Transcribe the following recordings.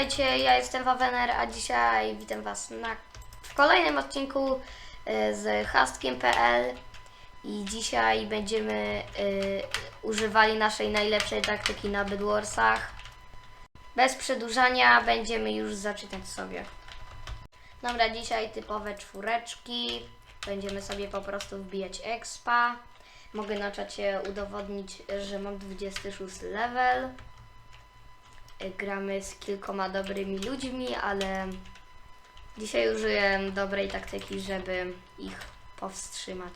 witajcie, ja jestem Wawener, a dzisiaj witam Was na, w kolejnym odcinku y, z hastkiem.pl i dzisiaj będziemy y, używali naszej najlepszej taktyki na Bedwarsach. Bez przedłużania będziemy już zaczynać sobie. Dobra, dzisiaj typowe czwóreczki. Będziemy sobie po prostu wbijać expa. Mogę na czacie udowodnić, że mam 26 level gramy z kilkoma dobrymi ludźmi, ale dzisiaj użyję dobrej taktyki, żeby ich powstrzymać.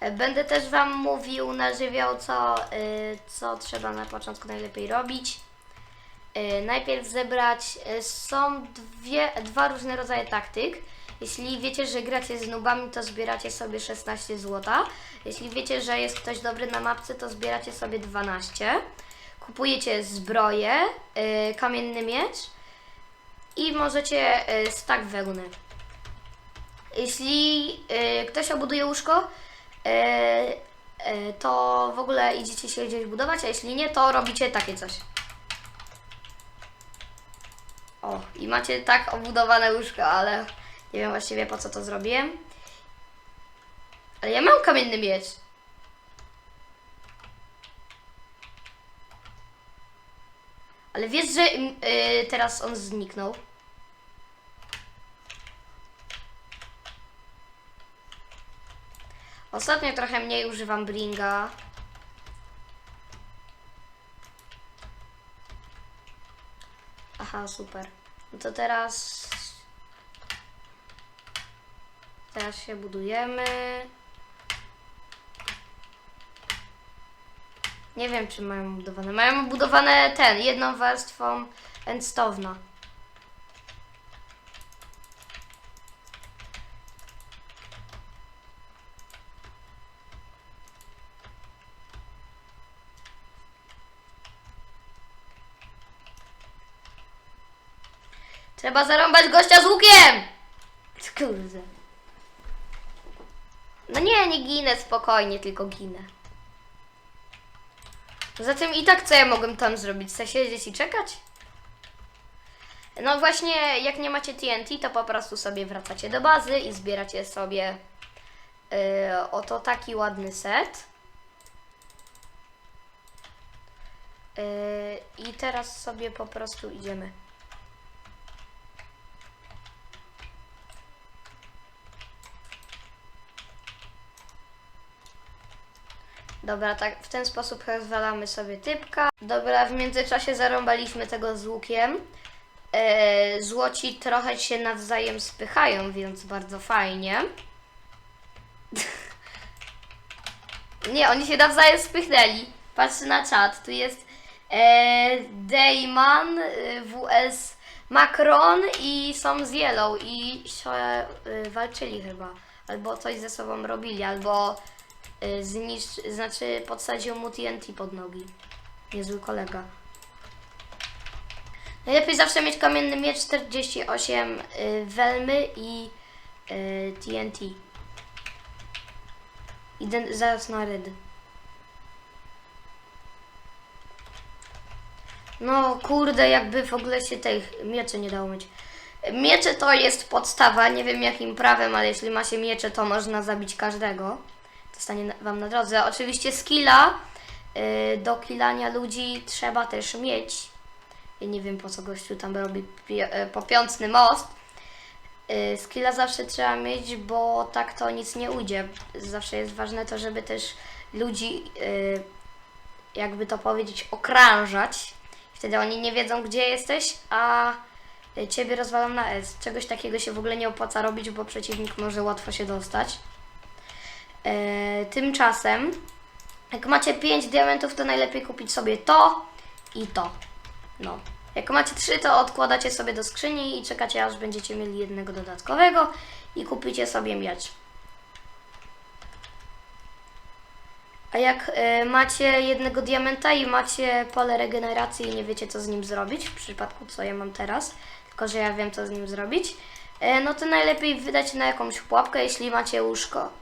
E, Będę też Wam mówił na żywioł, co, y, co trzeba na początku najlepiej robić. Najpierw zebrać, są dwie, dwa różne rodzaje taktyk. Jeśli wiecie, że gracie z nubami, to zbieracie sobie 16 złota. Jeśli wiecie, że jest ktoś dobry na mapce, to zbieracie sobie 12 kupujecie zbroję, y, kamienny miecz i możecie y, stack wełny. Jeśli y, ktoś obuduje łóżko, y, to w ogóle idziecie się gdzieś budować, a jeśli nie, to robicie takie coś. O, i macie tak obudowane łóżko, ale nie wiem właściwie po co to zrobiłem. Ale ja mam kamienny miecz. Ale wiesz, że mm, y, teraz on zniknął? Ostatnio trochę mniej używam bringa. Aha, super. No to teraz... Teraz się budujemy. Nie wiem, czy mają budowane. Mają budowane ten, jedną warstwą endstowna. Trzeba zarąbać gościa z łukiem! Kurde. No nie, nie ginę spokojnie, tylko ginę. Poza tym i tak co ja mogłem tam zrobić? Chcę siedzieć i czekać? No właśnie, jak nie macie TNT, to po prostu sobie wracacie do bazy i zbieracie sobie yy, oto taki ładny set. Yy, I teraz sobie po prostu idziemy. Dobra, tak w ten sposób rozwalamy sobie typka. Dobra, w międzyczasie zarąbaliśmy tego z łukiem. E, złoci trochę się nawzajem spychają, więc bardzo fajnie. Nie, oni się nawzajem spychnęli. Patrzę na czat, tu jest e, Dayman, e, WS Macron i są z Yellow i się e, walczyli chyba. Albo coś ze sobą robili, albo zniszcz, znaczy podsadził mu TNT pod nogi. Niezły kolega. Najlepiej zawsze mieć kamienny miecz 48 y, welmy i y, TNT. Idę zaraz na red. No kurde, jakby w ogóle się tych mieczy nie dało mieć. Miecze to jest podstawa, nie wiem jakim prawem, ale jeśli ma się miecze, to można zabić każdego. Stanie wam na drodze. Oczywiście skilla y, do killania ludzi trzeba też mieć. Ja nie wiem po co gościu tam robi y, popiątny most. Y, skilla zawsze trzeba mieć, bo tak to nic nie ujdzie. Zawsze jest ważne to, żeby też ludzi, y, jakby to powiedzieć, okrążać. Wtedy oni nie wiedzą, gdzie jesteś, a ciebie rozwalam na S. Czegoś takiego się w ogóle nie opłaca robić, bo przeciwnik może łatwo się dostać. E, tymczasem, jak macie 5 diamentów, to najlepiej kupić sobie to i to. No. Jak macie 3, to odkładacie sobie do skrzyni i czekacie, aż będziecie mieli jednego dodatkowego i kupicie sobie miecz. A jak e, macie jednego diamenta i macie pole regeneracji i nie wiecie, co z nim zrobić, w przypadku co ja mam teraz, tylko że ja wiem, co z nim zrobić, e, no to najlepiej wydać na jakąś pułapkę, jeśli macie łóżko.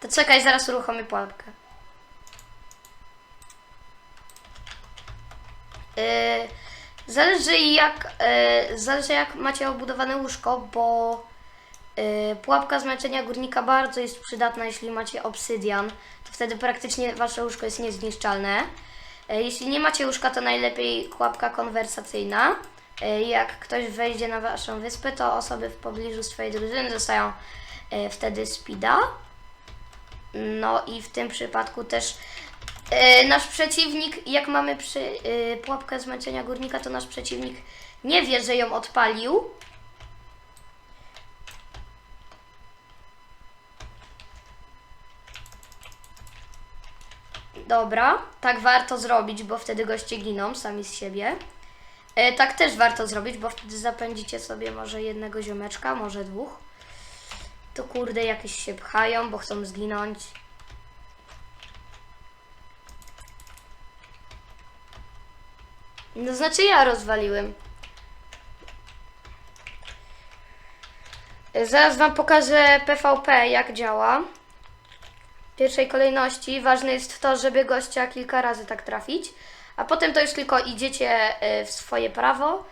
To czekaj, zaraz uruchomię pułapkę. Yy, zależy jak, yy, zależy jak macie obudowane łóżko, bo yy, pułapka zmęczenia górnika bardzo jest przydatna, jeśli macie obsydian. To wtedy praktycznie wasze łóżko jest niezniszczalne. Yy, jeśli nie macie łóżka, to najlepiej pułapka konwersacyjna. Yy, jak ktoś wejdzie na waszą wyspę, to osoby w pobliżu swojej drużyny dostają yy, wtedy speeda. No i w tym przypadku też e, nasz przeciwnik, jak mamy przy e, pułapkę zmęczenia górnika, to nasz przeciwnik nie wie, że ją odpalił. Dobra, tak warto zrobić, bo wtedy goście giną sami z siebie. E, tak też warto zrobić, bo wtedy zapędzicie sobie może jednego ziomeczka, może dwóch. To kurde, jakieś się pchają, bo chcą zginąć. No znaczy ja rozwaliłem. Zaraz Wam pokażę PvP, jak działa. W pierwszej kolejności ważne jest to, żeby gościa kilka razy tak trafić, a potem to już tylko idziecie y, w swoje prawo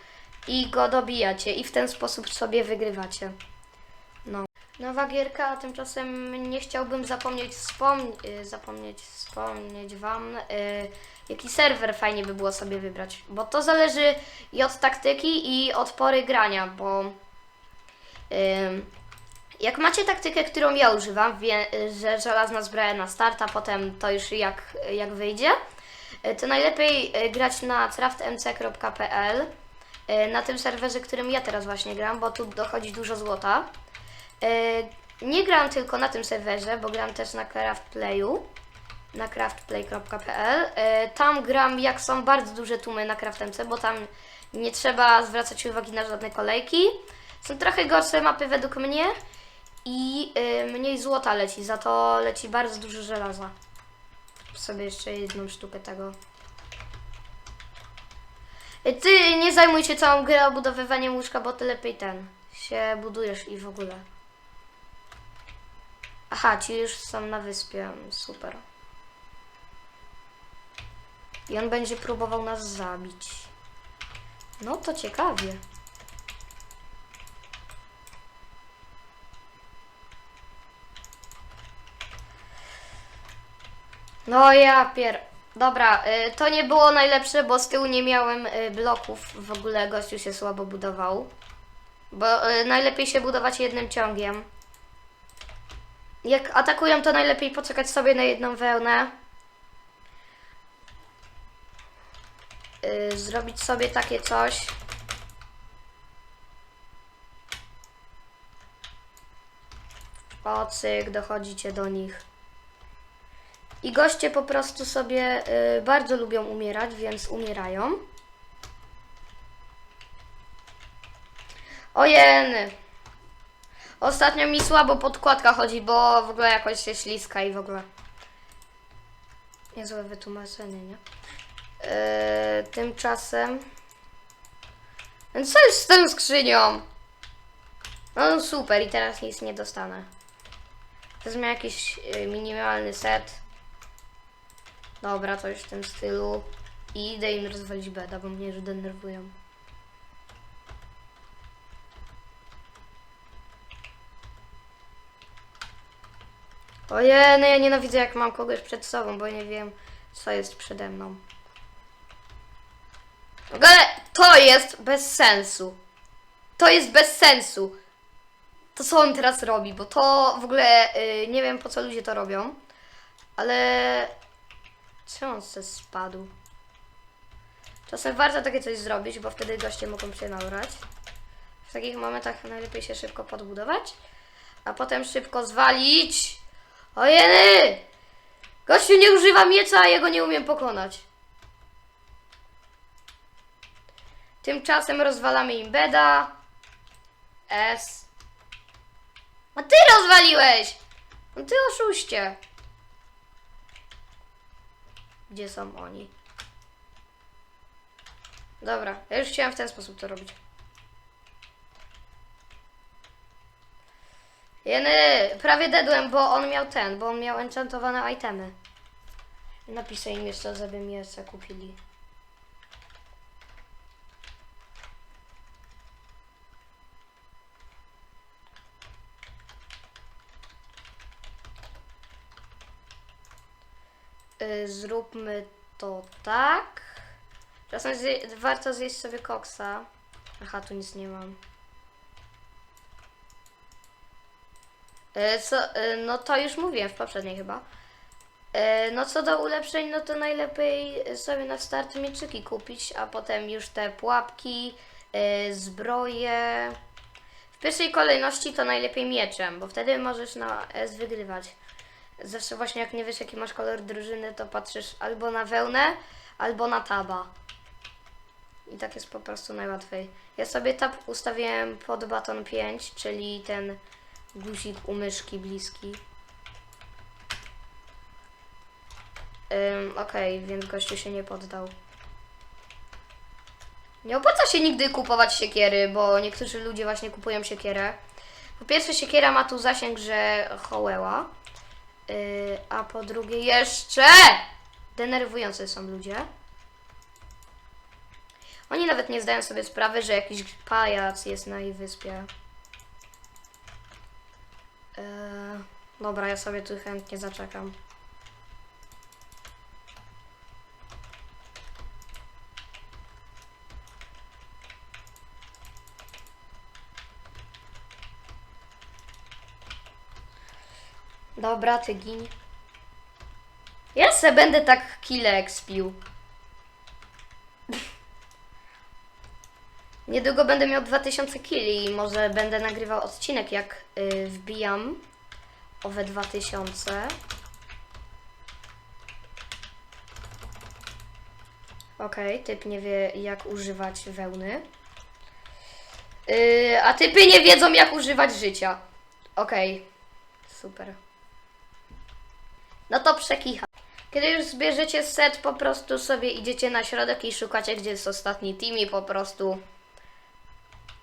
i go dobijacie i w ten sposób sobie wygrywacie. No. Nowa gierka, a tymczasem nie chciałbym zapomnieć, wspom- y, zapomnieć wspomnieć Wam, y, jaki serwer fajnie by było sobie wybrać, bo to zależy i od taktyki i od pory grania, bo jak macie taktykę, którą ja używam, wie, że żelazna zbroja na start, a potem to już jak, jak wyjdzie, y, to najlepiej grać na craftmc.pl, na tym serwerze, którym ja teraz właśnie gram, bo tu dochodzi dużo złota. Y, Nie gram tylko na tym serwerze, bo gram też na craftplayu, na craftplay.pl. Y, Tam gram jak są bardzo duże tłumy na CraftMC, bo tam nie trzeba zwracać uwagi na żadne kolejki. Są trochę gorsze mapy według mnie i y, mniej złota leci, za to leci bardzo dużo żelaza. Sobie jeszcze jedną sztukę tego. Ty nie zajmuj się całą grę obudowywaniem łóżka, bo ty lepiej ten się budujesz i w ogóle. Aha, ci już są na wyspie, super. I on będzie próbował nas zabić. No to ciekawie. No ja pier... Dobra, y, to nie było najlepsze, bo z tyłu nie miałem y, bloków. W ogóle gościu się słabo budował. Bo y, najlepiej się budować jednym ciągiem. Jak atakują, to najlepiej poczekać sobie na jedną wełnę. Y, zrobić sobie takie coś. Ocyk, dochodzicie do nich. I goście po prostu sobie y, bardzo lubią umierać, więc umierają. Ojeny. Ostatnio mi słabo podkładka chodzi, bo w ogóle jakoś się śliska i w ogóle. Niezłe wytłumaczenie, nie? Yy, tymczasem... Więc co jest z tą skrzynią? No super, i teraz nic nie dostanę. Wezmę jakiś y, minimalny set. Dobra, coś w tym stylu. I idę im rozwalić beda, bo mnie już denerwują. Ojej, no ja nienawidzę jak mam kogoś przed sobą, bo nie wiem co jest przede mną. W ogóle to jest bez sensu. To jest bez sensu. To co on teraz robi, bo to w ogóle y, nie wiem po co ludzie to robią. Ale Czemu on se spadł? Czasem warto takie coś zrobić, bo wtedy goście mogą się naurać. W takich momentach najlepiej się szybko podbudować, a potem szybko zwalić. Ojeny! Gościu nie używa miecza, a ja go nie umiem pokonać. Tymczasem rozwalamy im beda. S. A ty rozwaliłeś! No ty oszuście. Gdzie są oni? Dobra, ja już chciałam w ten sposób to robić. Ja nie, prawie dedłem, bo on miał ten, bo on miał enchantowane itemy. Napiszę im jeszcze, żeby mi jeszcze kupili. Y, zróbmy to tak. Czasem zje warto zjeść sobie koksa. Aha, tu nic nie mam. Co, y, no to już mówiłem w poprzedniej chyba. Y, No co do ulepszeń, no to najlepiej sobie na start mieczyki kupić, a potem już te pułapki, zbroje. W pierwszej kolejności to najlepiej mieczem, bo wtedy możesz na S wygrywać. Zawsze właśnie jak nie wiesz jaki masz kolor drużyny, to patrzysz albo na wełnę, albo na taba. I tak jest po prostu najłatwiej. Ja sobie tab ustawiłem pod baton 5, czyli ten guzik u myszki bliski. Ym, Okej, więc gościu się nie poddał. Nie opłaca się nigdy kupować siekiery, bo niektórzy ludzie właśnie kupują siekierę. Po pierwsze, siekiera ma tu zasięg, że hołęła. Yy, a po drugie jeszcze denerwujące są ludzie. Oni nawet nie zdają sobie sprawy, że jakiś pajac jest na ich wyspie. Yy, dobra, ja sobie tu chętnie zaczekam. Dobra, ty gin. Ja se będę tak kile expił. Niedługo będę miał 2000 kili i może będę nagrywał odcinek jak y, wbijam owe 2000. Okej, typ nie wie jak używać wełny. Yy, a typy nie wiedzą jak używać życia. Okej, super. No to przekicha. Kiedy już zbierzecie set, po prostu sobie idziecie na środek i szukacie, gdzie jest ostatni team i po prostu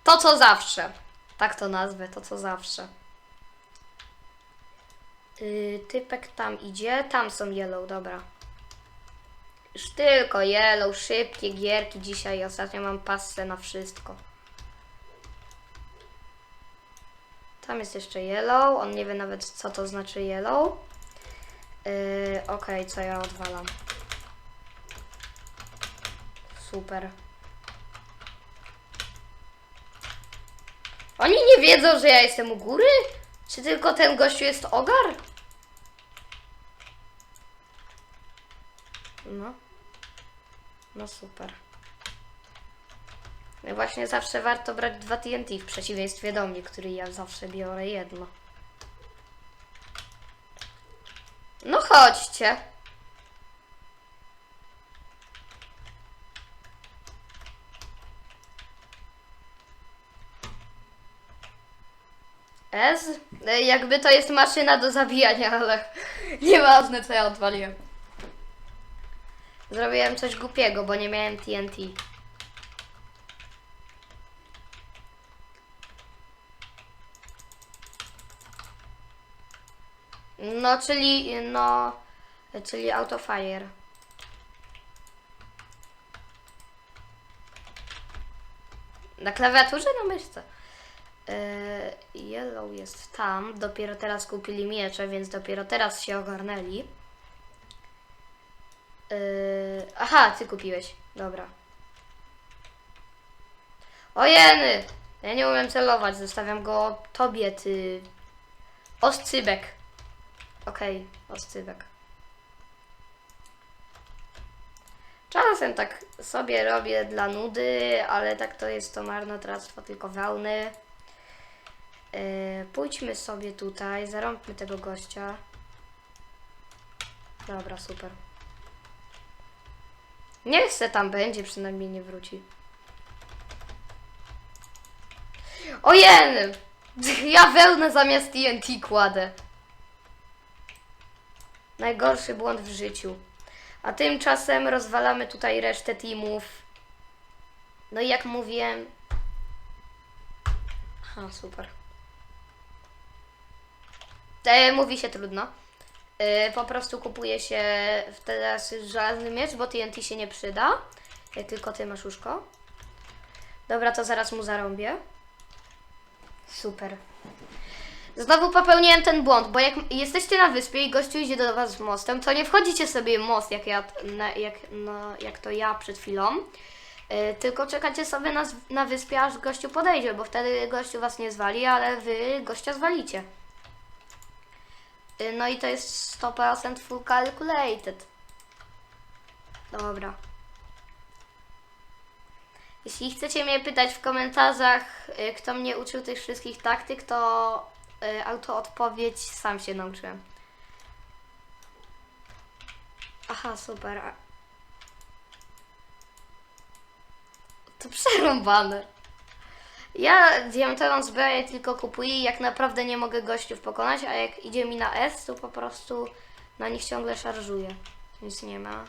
to co zawsze. Tak to nazwę, to co zawsze. Yy, typek tam idzie, tam są yellow, dobra. Już tylko yellow, szybkie gierki dzisiaj. Ostatnio mam passę na wszystko. Tam jest jeszcze yellow, on nie wie nawet co to znaczy yellow. Yy, Okej, co ja odwalam? Super. Oni nie wiedzą, że ja jestem u góry? Czy tylko ten gościu jest ogar? No. No super. No właśnie zawsze warto brać dwa TNT w przeciwieństwie do mnie, który ja zawsze biorę jedno. No chodźcie. S? E, Jakby to jest maszyna do zabijania, ale nieważne co ja odwaliłem. Zrobiłem coś głupiego, bo nie miałem TNT. No, czyli, no, czyli autofire. Na klawiaturze, na myszce. Yy, yellow jest tam. Dopiero teraz kupili miecze, więc dopiero teraz się ogarnęli. Yy, aha, ty kupiłeś. Dobra. Ojeny! Ja nie umiem celować, zostawiam go tobie, ty. Oscybek. Okej, oscybek. Czasem tak sobie robię dla nudy, ale tak to jest to marnotrawstwo tylko wełny. Yy, pójdźmy sobie tutaj, zarąbmy tego gościa. Dobra, super. Niech se tam będzie, przynajmniej nie wróci. Ojen! Ja wełnę zamiast TNT kładę. Najgorszy błąd w życiu. A tymczasem rozwalamy tutaj resztę teamów. No i jak mówiłem... Aha, super. E, mówi się trudno. E, po prostu kupuje się teraz żelazny miecz, bo TNT się nie przyda. Jak tylko ty masz łóżko. Dobra, to zaraz mu zarąbię. Super. Znowu popełniłem ten błąd, bo jak jesteście na wyspie i gościu idzie do was mostem, to nie wchodzicie sobie most, jak, ja, na, jak, no, jak to ja przed chwilą, y, tylko czekacie sobie na, z- na wyspie, aż gościu podejdzie, bo wtedy gościu was nie zwali, ale wy gościa zwalicie. Y, no i to jest 100% full calculated. Dobra. Jeśli chcecie mnie pytać w komentarzach, y, kto mnie uczył tych wszystkich taktyk, to y, autoodpowiedź sam się nauczyłem. Aha, super. To przerąbane. Ja diamentową zbroję tylko kupuję, jak naprawdę nie mogę gościów pokonać, a jak idzie mi na S, to po prostu na nich ciągle szarżuję. Nic nie ma.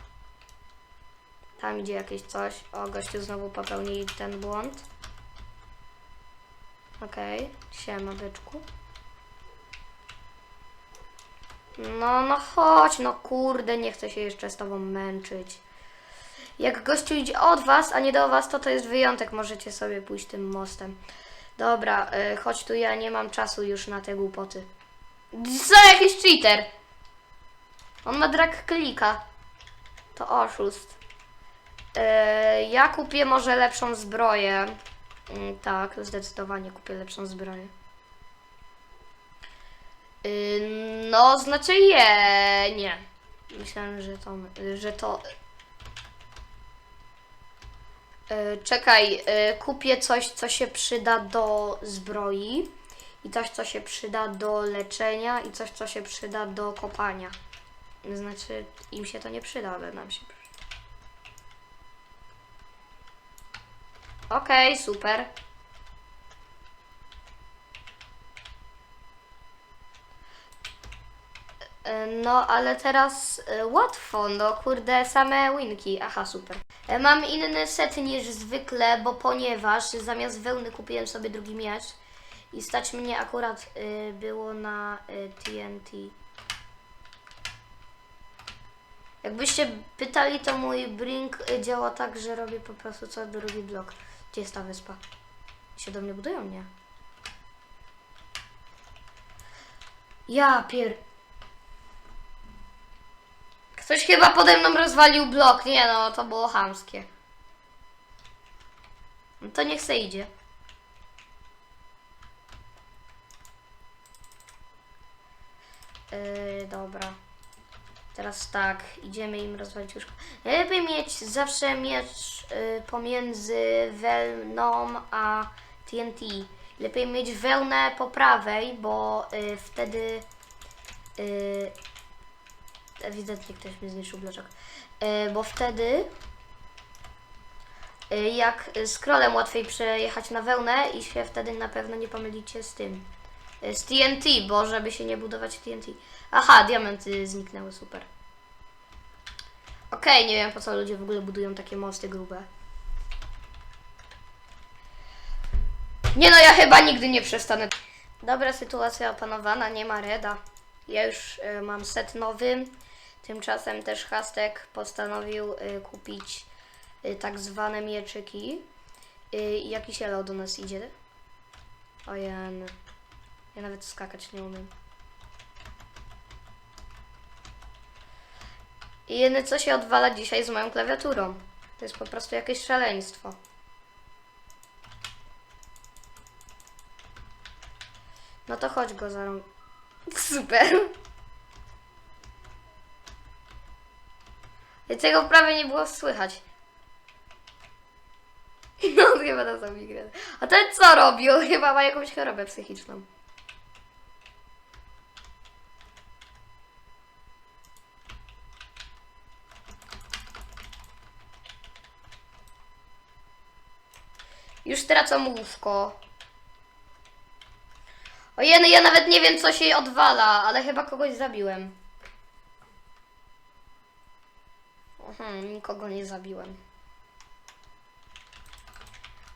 Tam idzie jakieś coś. O, gościu znowu popełnili ten błąd. Okej, siema byczku. No, no chodź, no kurde, nie chcę się jeszcze z tobą męczyć. Jak gościu idzie od was, a nie do was, to to jest wyjątek, możecie sobie pójść tym mostem. Dobra, y, chodź tu, ja nie mam czasu już na te głupoty. Co, jakiś cheater? On ma drag klika. To oszust. E, ja kupię może lepszą zbroję. Mm, tak, zdecydowanie kupię lepszą zbroję. Y, no, znaczy je, nie. Myślałem, że to, że to. E, czekaj, e, kupię coś, co się przyda do zbroi i coś, co się przyda do leczenia i coś, co się przyda do kopania. Znaczy, im się to nie przyda, ale nam się przyda. Okej, super. E, No, ale teraz łatwo, no kurde, same winki. Aha, super. E, Mam inny set niż zwykle, bo ponieważ zamiast wełny kupiłem sobie drugi miecz i stać mnie akurat y, było na y, TNT. Jakbyście pytali, to mój brink y, działa tak, że robię po prostu co drugi blok. Gdzie jest ta wyspa? Się do mnie budują? Nie. Ja pier... Ktoś chyba pode mną rozwalił blok. Nie no, to było chamskie. No to niech se idzie. Yy, dobra. Teraz tak, idziemy im rozwalić łóżko. Najlepiej mieć zawsze miecz y, pomiędzy wełną a TNT. Lepiej mieć wełnę po prawej, bo y, wtedy y, ewidentnie ktoś mi zniszczył bloczek. Y, bo wtedy y, jak scrollem łatwiej przejechać na wełnę i się wtedy na pewno nie pomylicie z tym. Y, z TNT, bo żeby się nie budować TNT. Aha, diamenty zniknęły, super. Okej, nie wiem po co ludzie w ogóle budują takie mosty grube. Nie no, ja chyba nigdy nie przestanę. Dobra sytuacja opanowana, nie ma reda. Ja już y, mam set nowy. Tymczasem też Hastek postanowił y, kupić y, tak zwane mieczyki. Y, jakiś elo do nas idzie. Ojen. Ja nawet skakać nie umiem. I jedyne co się odwala dzisiaj z moją klawiaturą. To jest po prostu jakieś szaleństwo. No to chodź go za Super. Tego prawie nie było słychać. No chyba na sobie grę. A ten co robił? Chyba ma jakąś chorobę psychiczną. Już tracą łóżko. Ojej, ja nawet nie wiem co się odwala, ale chyba kogoś zabiłem. Mhm, nikogo nie zabiłem.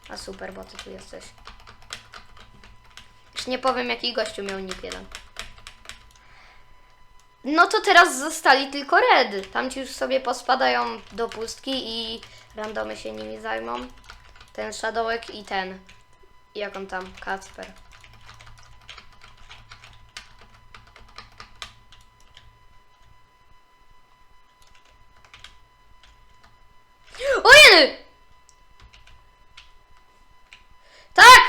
A super, bo ty tu jesteś. Już nie powiem jaki gościu miał nick jeden. No to teraz zostali tylko red. Tam ci już sobie pospadają do pustki i randomy się nimi zajmą. Ten Shadowek i ten. Jak on tam? Kacper. Ojeny! Tak!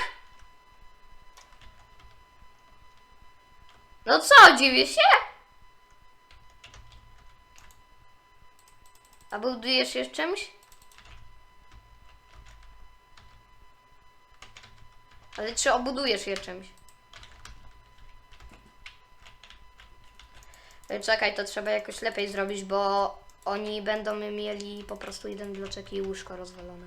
No co, dziwię się? A budujesz jeszcze czymś? Ale czy obudujesz je czymś? E, Czekaj, to trzeba jakoś lepiej zrobić, bo oni będą mieli po prostu jeden bloczek i łóżko rozwalone.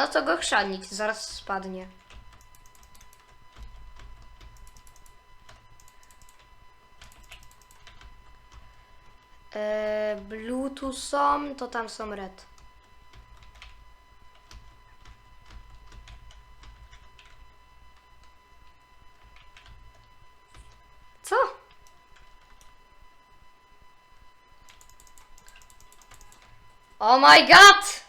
No to go chrzanić, zaraz spadnie. E, blue tu są, to tam są red. Co? Oh my god!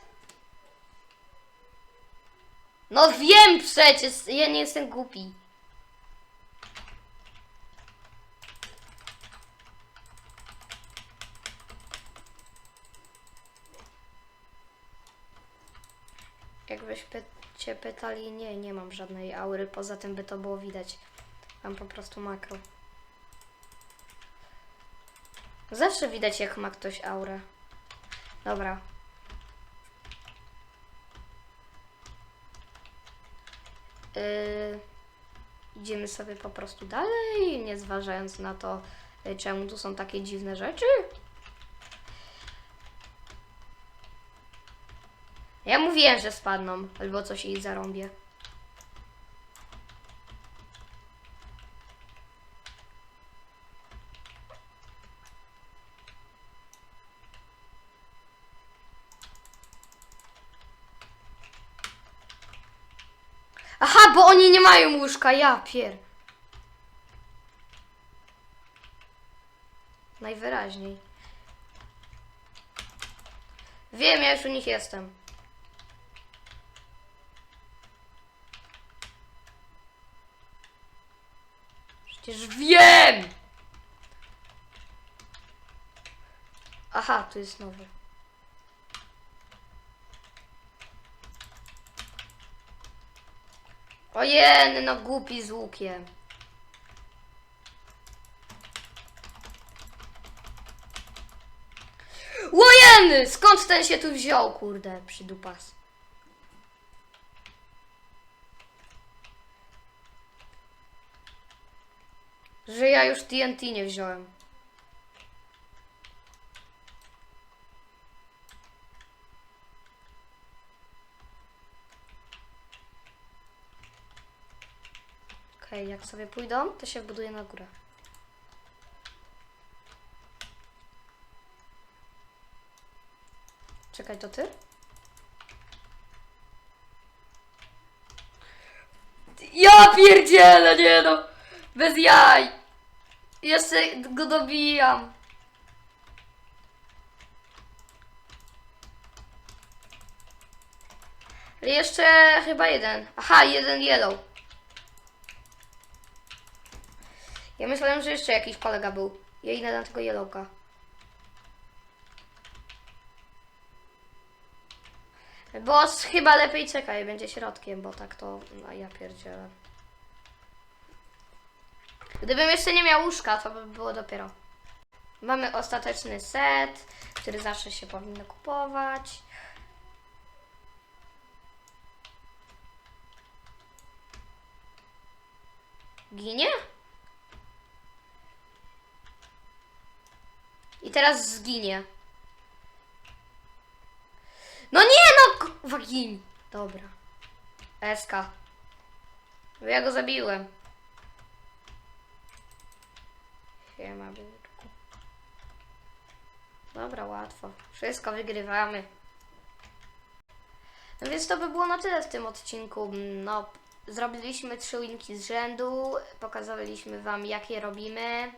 No wiem przecież, ja nie jestem głupi. Jakbyś py cię pytali, nie, nie mam żadnej aury, poza tym by to było widać. Mam po prostu makro. Zawsze widać jak ma ktoś aurę. Dobra. Idziemy sobie po prostu dalej, nie zważając na to, yy, czemu tu są takie dziwne rzeczy. Ja mówiłem, że spadną, albo coś jej zarąbię. Aha, bo oni łóżka, ja pier. Najwyraźniej. Wiem, ja już u nich jestem. Przecież wiem! Aha, tu jest nowy. Ojej, no głupi z łukiem. Łojeny! Skąd ten się tu wziął, kurde, przydupas? Że ja już TNT nie wziąłem. Jak sobie pójdą, to się buduje na górę. Czekaj, to ty? Ja pierdzielę, nie no! Bez jaj! Jeszcze go dobijam. Jeszcze chyba jeden. Aha, jeden yellow. Ja myślałem, że jeszcze jakiś kolega był. Ja idę na tego yellowka. Boss chyba lepiej czekaj, będzie środkiem, bo tak to... No ja pierdzielę. Gdybym jeszcze nie miał łóżka, to by było dopiero. Mamy ostateczny set, który zawsze się powinno kupować. Ginie? I teraz zginie. No nie no! Kurwa. Dobra. SK. Bo ja go zabiłem. Siema, byczku. Dobra, łatwo. Wszystko wygrywamy. No więc to by było na tyle w tym odcinku. No, zrobiliśmy trzy winki z rzędu. Pokazaliśmy Wam, jakie robimy.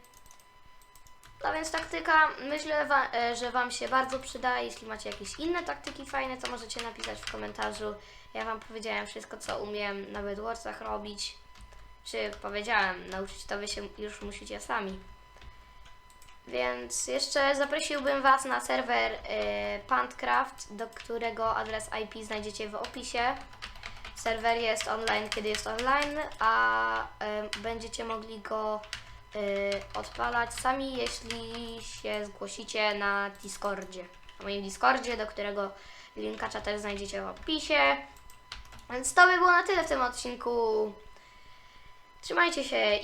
No więc taktyka, myślę, wa- e, że Wam się bardzo przyda. Jeśli macie jakieś inne taktyki fajne, to możecie napisać w komentarzu. Ja Wam powiedziałem wszystko, co umiem na Bedwarsach robić. Czy powiedziałem, nauczyć to Wy się już musicie sami. Więc jeszcze zaprosiłbym Was na serwer y, Pandcraft, do którego adres IP znajdziecie w opisie. Serwer jest online, kiedy jest online, a y, będziecie mogli go odpalać sami, jeśli się zgłosicie na Discordzie. Na moim Discordzie, do którego linkacza też znajdziecie w opisie. Więc to by było na tyle w tym odcinku. Trzymajcie się